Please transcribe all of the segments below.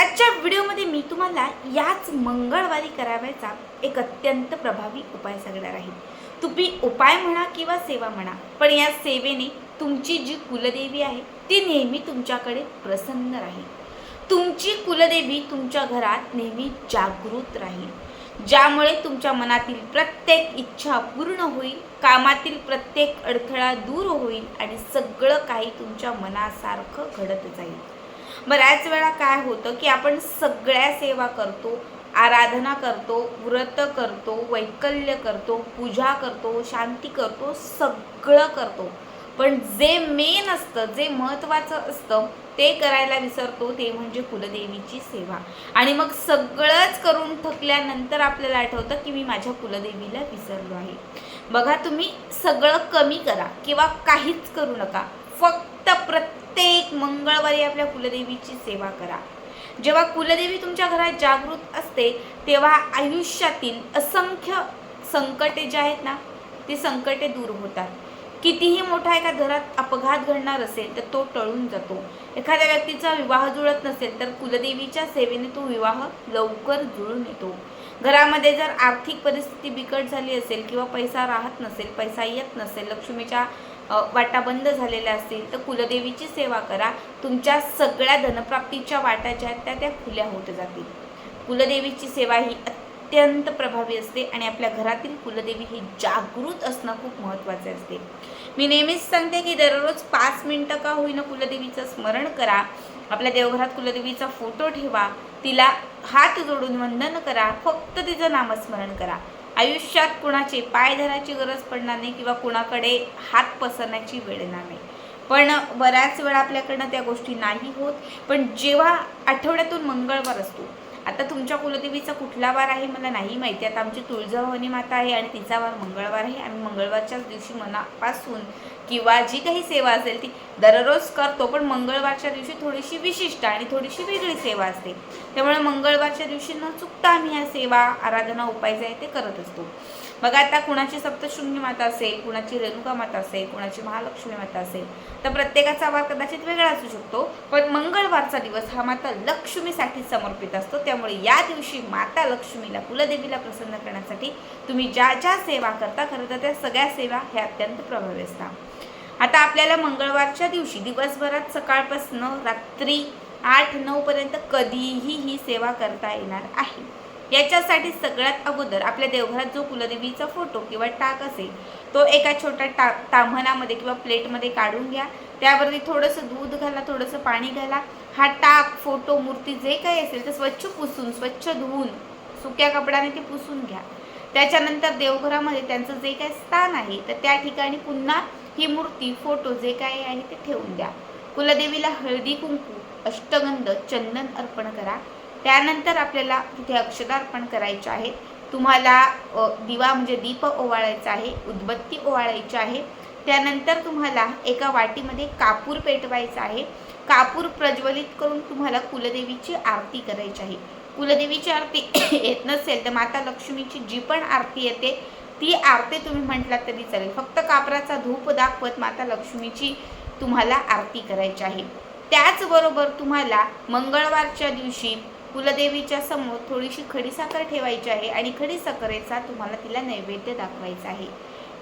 आजच्या व्हिडिओमध्ये मी तुम्हाला याच मंगळवारी करावायचा एक अत्यंत प्रभावी उपाय सांगणार आहे. तुम्ही उपाय म्हणा किंवा सेवा म्हणा पण या सेवेने तुमची जी कुलदेवी आहे ती नेहमी तुमच्याकडे प्रसन्न राहील. तुमची कुलदेवी तुमच्या घरात नेहमी जागृत राहील. ज्यामुळे तुमच्या मनातील प्रत्येक इच्छा पूर्ण होईल कामातील प्रत्येक अडथळा दूर होईल आणि सगळं काही तुमच्या मनासारखं घडत जाईल. बऱ्याच वेळा काय होतं की आपण सगळ्या सेवा करतो आराधना करतो व्रत करतो वैकल्य करतो पूजा करतो शांती करतो सगळं करतो. पण जे मेन असतं जे महत्त्वाचं असतं ते करायला विसरतो ते म्हणजे कुलदेवीची सेवा. आणि मग सगळंच करून थकल्यानंतर आपल्याला आठवतं की मी माझ्या कुलदेवीला विसरलो आहे. बघा तुम्ही सगळं कमी करा किंवा काहीच करू नका. फक्त प्रत्येक मंगळवारी आपल्या कुलदेवीची सेवा करा. जेव्हा कुलदेवी तुमच्या घरात जागृत असते तेव्हा आयुष्यातील असंख्य संकटे जे आहेत ना ती संकटे दूर होतात. कितीही मोठा एका घरात अपघात घडणार असेल तर तो टळून जातो. एखाद्या व्यक्तीचा विवाह जुळत नसेल तर कुलदेवीच्या सेवेने तो विवाह लवकर जुळून येतो. घरामध्ये जर आर्थिक परिस्थिती बिकट झाली असेल किंवा पैसा राहत नसेल पैसा येत नसेल लक्ष्मीच्या वाटा बंद झालेल्या असतील तर कुलदेवीची सेवा करा. तुमच्या सगळ्या धनप्राप्तीच्या वाटा ज्या आहेत त्या त्या खुल्या होत जातील. कुलदेवीची सेवा ही अत्यंत प्रभावी असते आणि आपल्या घरातील कुलदेवी ही जागृत असणं खूप महत्त्वाचे असते. मी नेहमीच सांगते की दररोज पाच मिनटं का होईना कुलदेवीचं स्मरण करा. आपल्या देवघरात कुलदेवीचा फोटो ठेवा. तिला हात जोडून वंदन करा. फक्त तिचं नामस्मरण करा. आयुष्यात कुणाचे पाय धरायची गरज पडणार नाही किंवा कुणाकडे हात पसरण्याची वेळ येणार नाही. पण बऱ्याच वेळा आपल्याकडनं त्या गोष्टी नाही होत. पण जेव्हा आठवड्यातून मंगळवार असतो आता तुमच्या कुलदेवीचा कुठला वार आहे मला नाही माहिती. आता आमची तुळजाभवानी माता आहे आणि तिचा वार मंगळवार आहे. आम्ही मंगळवारच्याच दिवशी मनापासून किंवा जी काही सेवा असेल ती दररोज करतो. पण मंगळवारच्या दिवशी थोडीशी विशिष्ट आणि थोडीशी वेगळी सेवा असते. त्यामुळे मंगळवारच्या दिवशी न चुकता आम्ही ह्या सेवा आराधना उपाय जे आहे ते करत असतो. बघा आता कुणाची सप्तशृंगी माता असेल कुणाची रेणुका माता असेल कुणाची महालक्ष्मी माता असेल तर प्रत्येकाचा वार कदाचित वेगळा असू शकतो. पण मंगळवारचा दिवस हा माता लक्ष्मीसाठी समर्पित असतो. त्यामुळे या दिवशी माता लक्ष्मीला कुलदेवीला प्रसन्न करण्यासाठी तुम्ही ज्या ज्या सेवा करता खरं तर त्या सगळ्या सेवा ह्या अत्यंत प्रभावी असतात. आता आपल्याला मंगळवारच्या दिवशी दिवसभरात सकाळपासून रात्री आठ नऊ पर्यंत कधीही ही सेवा करता येणार आहे. याच्यासाठी सगळ्यात अगोदर आपल्या देवघरात जो कुलदेवीचा फोटो किंवा टाक असेल तो एका छोट्या टा ताम्हणामध्ये किंवा प्लेटमध्ये काढून घ्या. त्यावरती थोडंसं दूध घाला थोडंसं पाणी घाला. हा टाक फोटो मूर्ती जे काही असेल ते स्वच्छ पुसून स्वच्छ धुवून सुक्या कपड्याने ते पुसून घ्या. त्याच्यानंतर देवघरामध्ये त्यांचं जे काही स्थान आहे तर त्या ठिकाणी पुन्हा ही मूर्ती फोटो जे काही आहे ते ठेवून द्या. कुलदेवीला हळदी कुंकू अष्टगंध चंदन अर्पण करा. त्यानंतर आपल्याला तिथे अक्षदा अर्पण करायचे आहे. तुम्हाला दिवा म्हणजे दीप ओवाळायचा आहे उदबत्ती ओवाळायची आहे. त्यानंतर तुम्हाला एका वाटीमध्ये कापूर पेटवायचा आहे. कापूर प्रज्वलित करून तुम्हाला कुलदेवीची आरती करायची आहे. कुलदेवीची आरती येत नसेल तर माता लक्ष्मीची जी पण आरती येते ती आरती तुम्ही म्हटलात तरी चालेल. फक्त कापराचा धूप दाखवत माता लक्ष्मीची तुम्हाला आरती करायची आहे. त्याचबरोबर तुम्हाला मंगळवारच्या दिवशी कुलदेवीच्या समोर थोडीशी खडीसाखर ठेवायची आहे आणि खडीसाखरेचा तुम्हाला तिला नैवेद्य दाखवायचा आहे.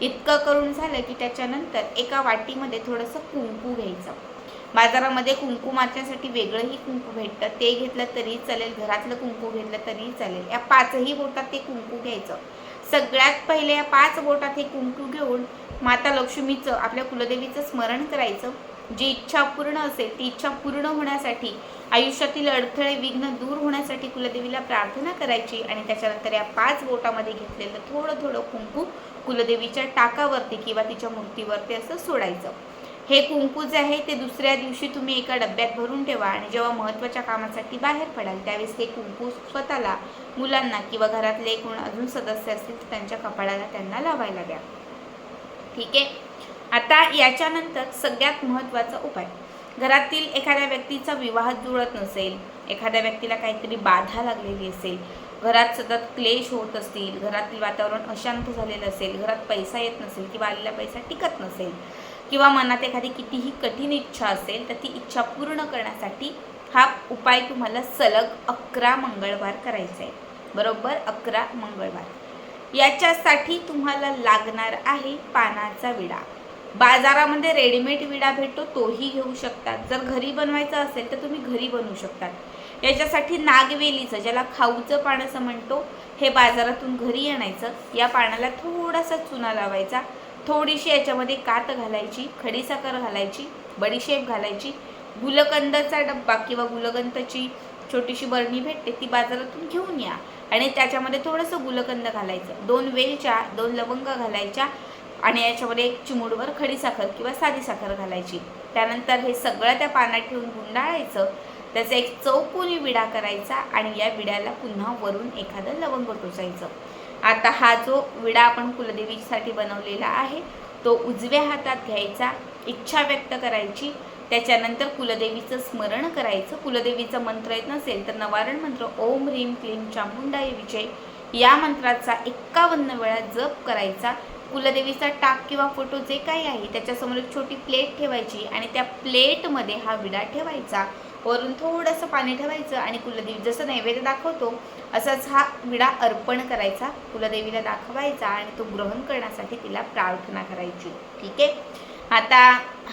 इतकं करून झालं की त्याच्यानंतर एका वाटीमध्ये थोडंसं कुंकू घ्यायचं. बाजारामध्ये कुंकू मारण्यासाठी वेगळंही कुंकू भेटतं. ते घेतलं तरी चालेल घरातलं कुंकू घेतलं तरी चालेल. या पाचही बोटात ते कुंकू घ्यायचं. सगळ्यात पहिले या पाच बोटात हे कुंकू घेऊन माता लक्ष्मीचं आपल्या कुलदेवीचं स्मरण करायचं. जी इच्छा पूर्ण असेल ती इच्छा पूर्ण होण्यासाठी आयुष्यातील अडथळे विघ्न दूर होण्यासाठी कुलदेवीला प्रार्थना करायची आणि त्याच्यानंतर या पाच बोटामध्ये घेतलेलं थोडं थोडं कुंकू कुलदेवीच्या टाकावरती किंवा तिच्या मूर्तीवरती असं सोडायचं. हे कुंकू जे आहे ते दुसऱ्या दिवशी तुम्ही एका डब्यात भरून ठेवा आणि जेव्हा महत्त्वाच्या कामासाठी बाहेर पडाल त्यावेळेस ते कुंकू स्वतःला मुलांना किंवा घरातले कोण अजून सदस्य असतील तर त्यांच्या कपाळाला त्यांना लावायला द्या. ठीक आहे? आता याच्यानंतर सगळ्यात महत्त्वाचा उपाय. घरातील एखाद्या व्यक्तीचा विवाह जुळत नसेल एखाद्या व्यक्तीला काहीतरी बाधा लागलेली असेल घरात सतत क्लेश होत असतील घरातील वातावरण अशांत झालेलं असेल घरात पैसा येत नसेल किंवा आलेला पैसा टिकत नसेल किंवा मनात एखादी कितीही कठीण इच्छा असेल तर ती इच्छा पूर्ण करण्यासाठी हा उपाय तुम्हाला सलग अकरा मंगळवार करायचा आहे. बरोबर? अकरा मंगळवार. याच्यासाठी तुम्हाला लागणार आहे पानाचा विडा. बाजारामध्ये रेडीमेड विडा भेटतो तोही घेऊ शकतात. जर घरी बनवायचा असेल तर तुम्ही घरी बनवू शकतात. याच्यासाठी नागवेलीचं ज्याला खाऊचं पान असं म्हणतो हे बाजारातून घरी आणायचं. या पानाला थोडासा चुना लावायचा. थोडीशी याच्यामध्ये कात घालायची खडीसाखर घालायची बडीशेप घालायची. गुलकंदाचा डब्बा किंवा गुलकंदाची छोटीशी बरणी भेटते ती बाजारातून घेऊन या. आणि त्याच्यामध्ये थोडंसं गुलकंद घालायचं. दोन वेलच्या दोन लवंग घालायच्या. आणि याच्यामध्ये एक चिमूडवर खडीसाखर किंवा साधी साखर घालायची. त्यानंतर हे सगळं त्या पाण्यात ठेवून गुंडाळायचं. त्याचा एक चौकोनी विडा करायचा आणि या विड्याला पुन्हा वरून एखादं लवंग टोचायचं. आता हा जो विडा आपण कुलदेवीसाठी बनवलेला आहे तो उजव्या हातात घ्यायचा इच्छा व्यक्त करायची. त्याच्यानंतर कुलदेवीचं स्मरण करायचं. कुलदेवीचा मंत्र येत नसेल तर नवारण मंत्र ओम ह्रीम क्लीम चामुंडाई विजय. या मंत्राचा एक्कावन्न वेळा जप करायचा. कुलदेवीचा टाक किंवा फोटो जे काही आहे त्याच्यासमोर एक छोटी प्लेट ठेवायची आणि त्या प्लेटमध्ये हा विडा ठेवायचा. वरून थोडंसं पाणी ठेवायचं आणि कुलदेवी जसं नैवेद्य दाखवतो असाच हा विडा अर्पण करायचा. कुलदेवीला दाखवायचा आणि तो ग्रहण करण्यासाठी तिला प्रार्थना करायची. ठीक आहे? आता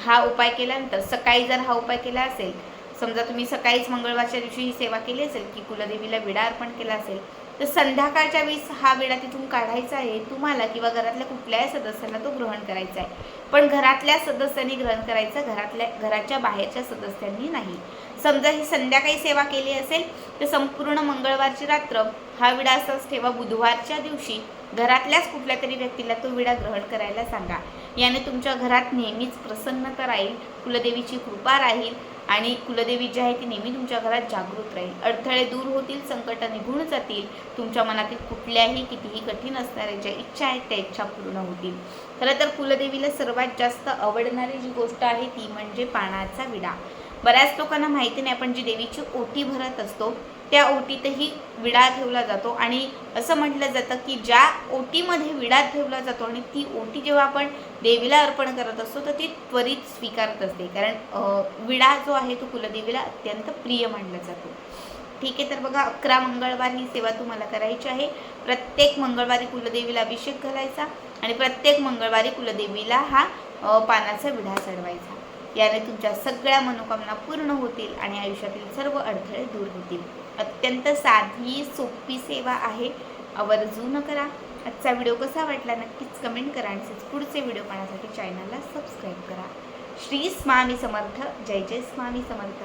हा उपाय केल्यानंतर सकाळी जर हा उपाय केला असेल समजा तुम्ही सकाळीच मंगळवारच्या दिवशी ही सेवा केली असेल की कुलदेवीला विडा अर्पण केला असेल तर संध्याकाळच्या वेळेस हा विडा तिथून काढायचा आहे तुम्हाला किंवा घरातल्या कुठल्याही सदस्यांना तो ग्रहण करायचा आहे. पण घरातल्या सदस्यांनी ग्रहण करायचं घरातल्या घराच्या बाहेरच्या सदस्यांनी नाही. समजा ही संध्याकाळी सेवा केली असेल तर संपूर्ण मंगळवारची रात्र हा विडा असाच ठेवा. बुधवारच्या दिवशी घरातल्याच कुठल्या तरी व्यक्तीला तो विडा ग्रहण करायला सांगा. याने तुमच्या घरात नेहमीच प्रसन्नता राहील कुलदेवीची कृपा राहील आणि कुलदेवी जी आहे ती नेहमी तुमच्या घरात जागृत राहील. अडथळे दूर होतील संकट निघून जातील. तुमच्या मनातील कुठल्याही कितीही कठीण असणाऱ्या ज्या इच्छा आहेत त्या इच्छा पूर्ण होतील. खरं तर कुलदेवीला सर्वात जास्त आवडणारी जी गोष्ट आहे ती म्हणजे पानाचा विडा. बऱ्याच लोकांना माहिती नाही आपण जी देवीची ओटी भरत असतो त्या ओटीतही विडा ठेवला जातो. आणि असं म्हटलं जातं की ज्या ओटीमध्ये विडा ठेवला जातो आणि ती ओटी जेव्हा आपण देवीला अर्पण करत असतो तर ती त्वरित स्वीकारत असते. कारण विडा जो आहे तो कुलदेवीला अत्यंत प्रिय मानला जातो. ठीक आहे तर बघा अकरा मंगळवार ही सेवा तुम्हाला करायची आहे. प्रत्येक मंगळवारी कुलदेवीला अभिषेक घालायचा आणि प्रत्येक मंगळवारी कुलदेवीला हा पानाचा विढा चढवायचा. याने तुमच्या सगळ्या मनोकामना पूर्ण होतील आणि आयुष्यातील सर्व अडथळे दूर होतील. अत्यंत साधी सोपी सेवा आहे. आवर्जून करा. आजचा व्हिडिओ कसा वाटला नक्कीच कमेंट करा आणि तसेच पुढचे व्हिडिओ पाहण्यासाठी चॅनलला सबस्क्राईब करा. श्री स्वामी समर्थ. जय जय स्वामी समर्थ.